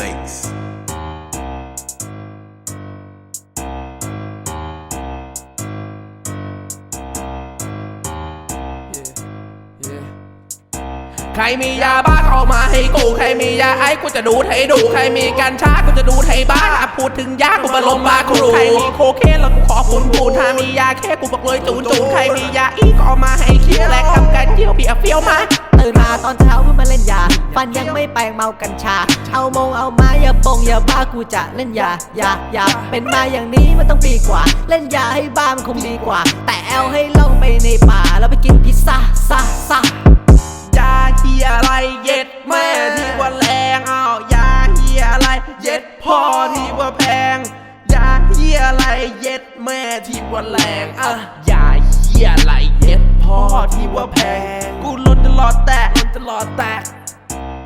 Lakes. ใครมียาบ้าเอามาให้กู ใครมียาไอ้กูจะดูดให้ดู ใครมีกัญชากูจะดูดให้บ้าพูดถึงยากูมาลมมาครูใครมีโคเคนแล้วกูขอปูนปูนถ้ามียาแค่กูบอกเลยจูนจูนใครมียาอีก็เอามาให้เคี้ยวแลกกับกันเจียวเปียเฟี้ยวมา ฟันยังไม่แปรงเมากัญชา เอามงเอาไม้อย่าบงอย่าบ้ากูจะเล่นยายายาเป็นมาอย่างนี้มันต้องปีกว่า เล่นยาให้บ้ามันคงดีกว่า แต่แอลให้ล่องไปในป่าแล้วไปกินพิซซ่าซาซายาเฮียอะไรเย็ดแม่ที่ว่าแรงอ้าวยาเฮียอะไรเย็ดพ่อที่ว่าแพงยาเฮียอะไรเย็ดแม่ที่ว่าแรงอะยาเฮียอะไรเย็ดพ่อที่ว่าแพงกูลดตลอดแตกลดตลอดแตก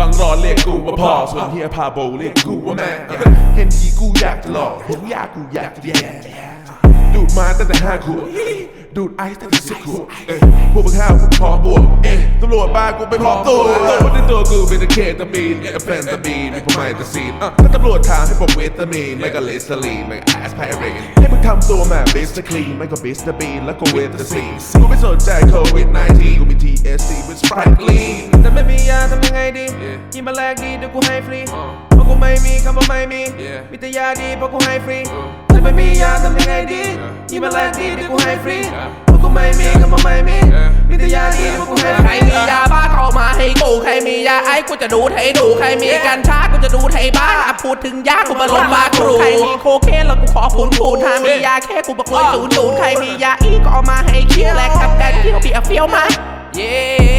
บางรอเรียกกูว่าพ่อส่วนเฮียพาโบเรียกกูว่าแม่เห็นทีกูอยากจะหลอกเห็นยากกูอยากจะแย่ดูดมาตั้งแต่ห้าขวบดูดไอซ์ตั้งแต่สิบขวบพวกมึงห้าวกพร้อมบวกตำรวจบ้ากูไปพร้อมตัวตัวในตัวกูเป็นเคตามีนเอฟเฟนตามีนมีพวกไม่ตาซีนถ้าตำรวจถามให้ผมเวตามีนไม่ก็เลสเตอรีนไม่แอสไพรินให้มึงทำตัวแบบบิสต์คลีนไม่ก็บิสต์บีนแล้วก็เวตาซีนกูไม่สนใจโควิด 19 กูมี TSC เป็นสไปร์ลีน ม่มียาทำยังไงดีกินมาแลกดีเดี๋ยวกูให้ฟรีเพราะกูไม่มีคำว่าไม่มีมีแต่ยาดีเพราะกูให้ฟรีแต่ไม่มียาทำยังไงดีกินมาแลกดีเดี๋ยวกูให้ฟรีเพราะกูไม่มีคำว่าไม่มีมีแต่ยาดีเพราะกูให้ฟรีใครมียาบ้าก็เอามาให้กูใครมียาไอ้กูจะดูดให้ดูใครมีกัญชากูจะดูดให้บ้าพูดถึงยากูมาลมมาครูใครมีโคเคนแล้วกูขอปูนปูนถ้ามียาแค่กูบอกเลยจูนจูนใครมียาอีก็เอามาให้เคี้ยวแลกกับการเคี้ยวเบียร์เฟี้ยวมาเย้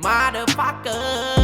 motherfucker.